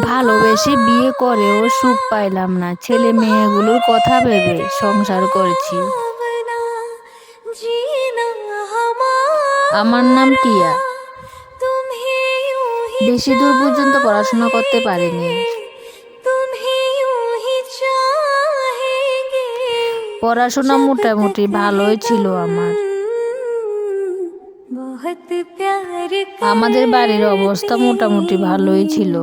ভালোবেসে বিয়ে করেও সুখ পাইলাম না। ছেলে মেয়েগুলোর কথা ভেবে সংসার করছি। আমার নাম টিয়া। বেশি দূর পর্যন্ত পড়াশোনা করতে পারিনি। পড়াশোনা মোটামুটি ভালোই ছিল আমার। আমাদের বাড়ির অবস্থা মোটামুটি ভালোই ছিল।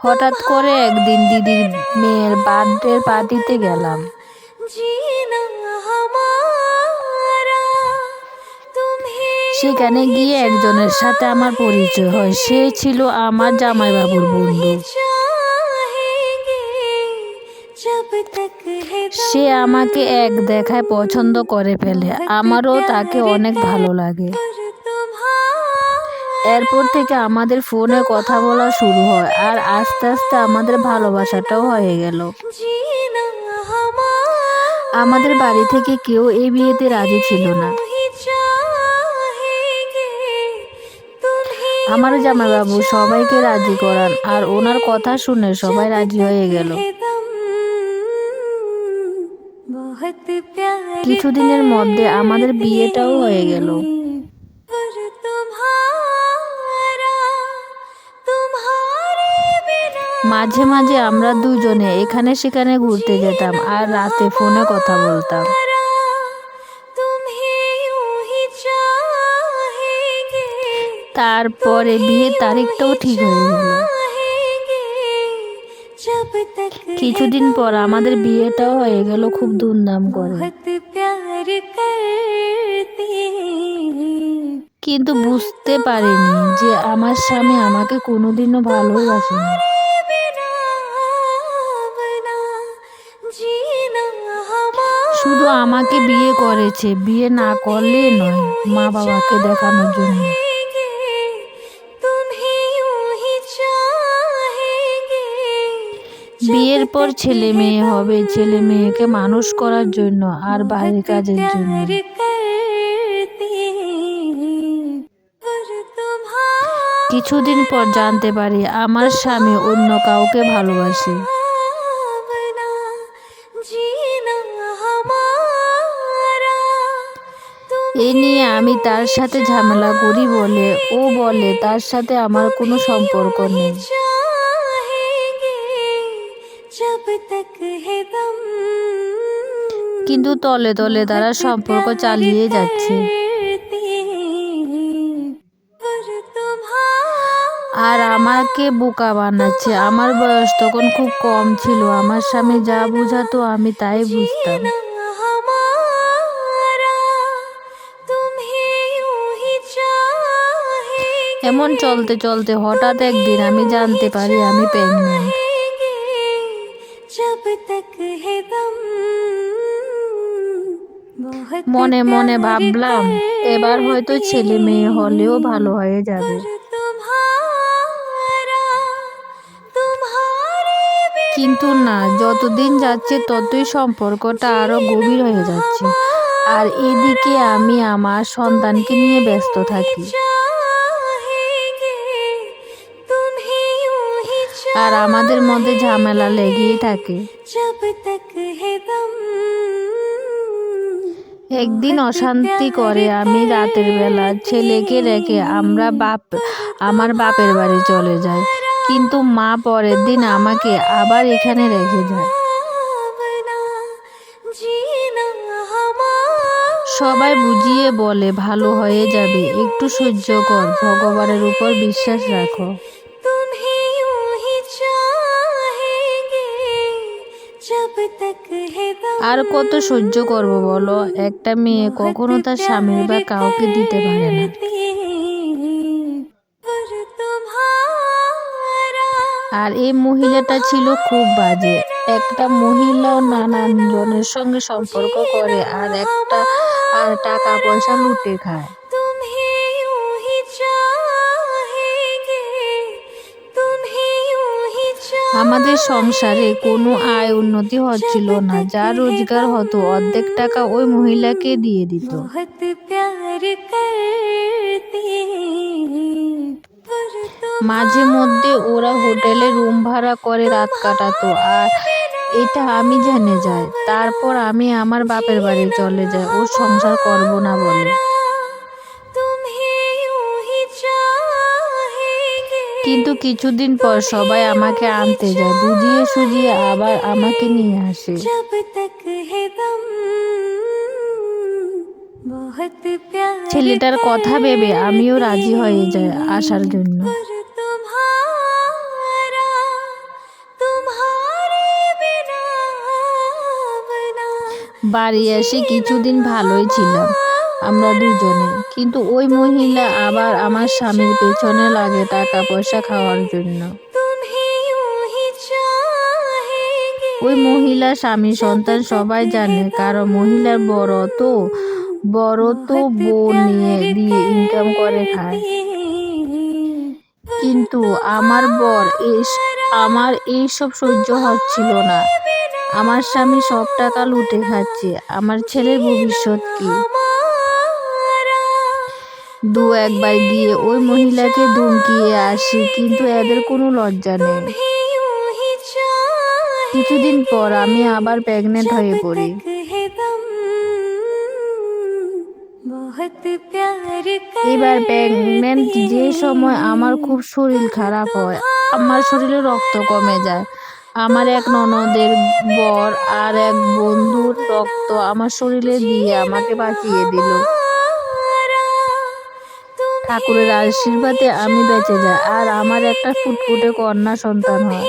হঠাৎ করে একদিন দিদির মেয়ের বার্থডে পার্টিতে গেলাম। সেখানে গিয়ে একজনের সাথে আমার পরিচয় হয়। সে ছিল আমার জামাইবাবুর বন্ধু। সে আমাকে এক দেখায় পছন্দ করে ফেলে। আমারও তাকে অনেক ভালো লাগে। এরপর থেকে আমাদের ফোনে কথা বলা শুরু হয় আর আস্তে আস্তে আমাদের ভালোবাসাটাও হয়ে গেল। আমাদের বাড়ি থেকে কেউ এই বিয়েতে রাজি ছিল না। আমার জামাইবাবু সবাইকে রাজি করান আর ওনার কথা শুনে সবাই রাজি হয়ে গেল। কিছুদিনের মধ্যে আমাদের বিয়েটাও হয়ে গেল। মাঝে মাঝে আমরা দুজনে এখানে সেখানে ঘুরতে যেতাম আর রাতে ফোনে কথা বলতাম। তারপরে বিয়ের তারিখটাও ঠিক হয়ে গেল। কিছুদিন পর আমাদের বিয়েটাও হয়ে গেল খুব ধুমধাম করে। কিন্তু বুঝতে পারিনি যে আমার স্বামী আমাকে কোনোদিনও ভালোবাসেনি শুধু আমাকে বিয়ে করেছে, বিয়ে না করলে নয় মা বাবাকে দেখানোর জন্য। বিয়ের পর ছেলে মেয়ে হবে, ছেলে মেয়েকে মানুষ করার জন্য আর বাইরে কাজের জন্য। কিছুদিন পর জানতে পারি, আমার স্বামী অন্য কাউকে ভালোবাসে। এ নিয়ে আমি তার সাথে ঝামেলা করি বলে। ও বলে, তার সাথে আমার কোনো সম্পর্ক নেই। কিন্তু তলে তলে তারা সম্পর্ক চালিয়ে যাচ্ছে। আর আমাকে বোকা বানাচ্ছে। আমার বয়স তখন খুব কম ছিল। আমার স্বামী যা বোঝাতো আমি তাই বুঝতাম। এমন চলতে চলতে হঠাৎ একদিন আমি জানতে পারি আমি প্রেগনেন্ট মনে মনে ভাবলাম এবার হয়তো ছেলে মেয়ে হলেও ভালো হয়ে যাবে। কিন্তু না যতদিন যাচ্ছে ততই সম্পর্কটা আরও গভীর হয়ে যাচ্ছে। আর এদিকে আমি আমার সন্তানকে নিয়ে ব্যস্ত থাকি। আর আমাদের মধ্যে ঝামেলা লেগেই থাকে। একদিন অশান্তি করে আমি রাতের বেলা ছেলেকে রেখে আমরা বাপ আমার বাপের বাড়ি চলে যাই। কিন্তু মা পরের দিন আমাকে আবার এখানে রেখে যায়। সবাই বুঝিয়ে বলে ভালো হয়ে যাবে। একটু সহ্য কর। ভগবানের উপর বিশ্বাস রাখো। আর কত সহ্য করব বলো? একটা মেয়ে কখনো তার স্বামীর বা কাউকে দিতে পারে না। আর এই মহিলাটা ছিল খুব বাজে। একটা মহিলা নানান জনের সঙ্গে সম্পর্ক করে আর একটা আর টাকা পয়সা লুটে খায়। আমাদের সংসারে কোনো আয় উন্নতি হচ্ছিল না। যা রোজগার হতো অর্ধেক টাকা ওই মহিলাকে দিয়ে দিত। মাঝে মধ্যে ওরা হোটেলে রুম ভাড়া করে রাত কাটাতো আর এটা আমি জেনে যাই। তারপর আমি আমার বাপের বাড়ি চলে যাই ও সংসার করব না বলে। কিন্তু কিছুদিন পর সবাই আমাকে আনতে যায় বুঝিয়ে সুজিয়ে আবার আমাকে নিয়ে আসে। ছেলেটার কথা ভেবে আমিও রাজি হয়ে যাই আসার জন্য। বাড়ি এসে কিছুদিন ভালোই ছিলাম। আমরা দুজনে। কিন্তু ওই মহিলা আবার আমার স্বামীর পেছনে লাগে টাকা পয়সা খাওয়ার জন্য। ওই মহিলা স্বামী, সন্তান সবাই জানে কারণ মহিলার বড় তো বড় তো বউ নিয়ে দিয়ে ইনকাম করে খায়। কিন্তু আমার বর আমার এইসব সহ্য হচ্ছিল না। আমার স্বামী সব টাকা লুটে খাচ্ছে। আমার ছেলের ভবিষ্যৎ কি? দু একবার গিয়ে ওই মহিলাকে ধমকিয়ে আসি কিন্তু এদের কোনো লজ্জা নেই। কিছুদিন পর আমি আবার প্রেগনেন্ট হয়ে পড়ি। এবার প্রেগনেন্ট যে সময় আমার খুব শরীর খারাপ হয় আমার শরীরে রক্ত কমে যায়। আমার এক ননদের বর আর এক বন্ধুর রক্ত আমার শরীরে দিয়ে আমাকে বাঁচিয়ে দিল। ঠাকুরের আশীর্বাদে আমি বেঁচে যাই আর আমার একটা ফুটফুটে কন্যা সন্তান হয়।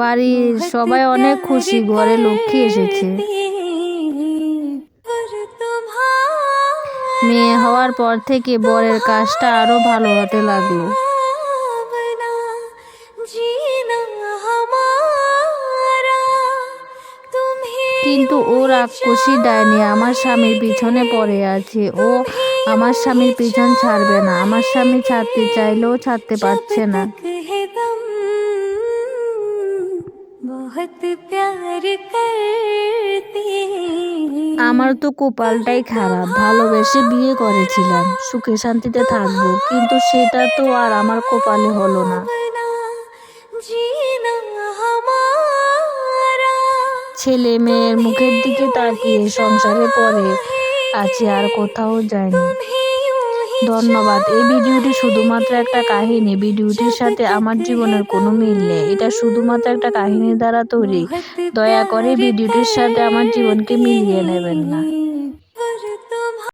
বাড়ির সবাই অনেক খুশি ঘরে লক্ষ্মী এসেছে। মেয়ে হওয়ার পর থেকে বরের কাজটা আরও ভালো হতে লাগল। কিন্তু ও রাক্ষসী দেয়নি আমার স্বামীর পিছনে পড়ে আছে। ও আমার স্বামীর পিছন ছাড়বে না। আমার স্বামী ছাড়তে চাইলেও ছাড়তে পারছে না। আমার তো কপালটাই খারাপ। ভালোবেসে বিয়ে করেছিলাম। সুখে শান্তিতে থাকব। কিন্তু সেটা তো আর আমার কপালে হলো না। ছেলে মেয়ের মুখের দিকে তাকিয়ে সংসারে পড়ে, আছে আর কোথাও যায়নি ধন্যবাদ। এই ভিডিওটি শুধুমাত্র একটা কাহিনী। ভিডিওটির সাথে আমার জীবনের কোনো মিল নেই। এটা শুধুমাত্র একটা কাহিনী দ্বারা তৈরি। দয়া করে ভিডিওটির সাথে আমার জীবনকে মিলিয়ে নেবেন না।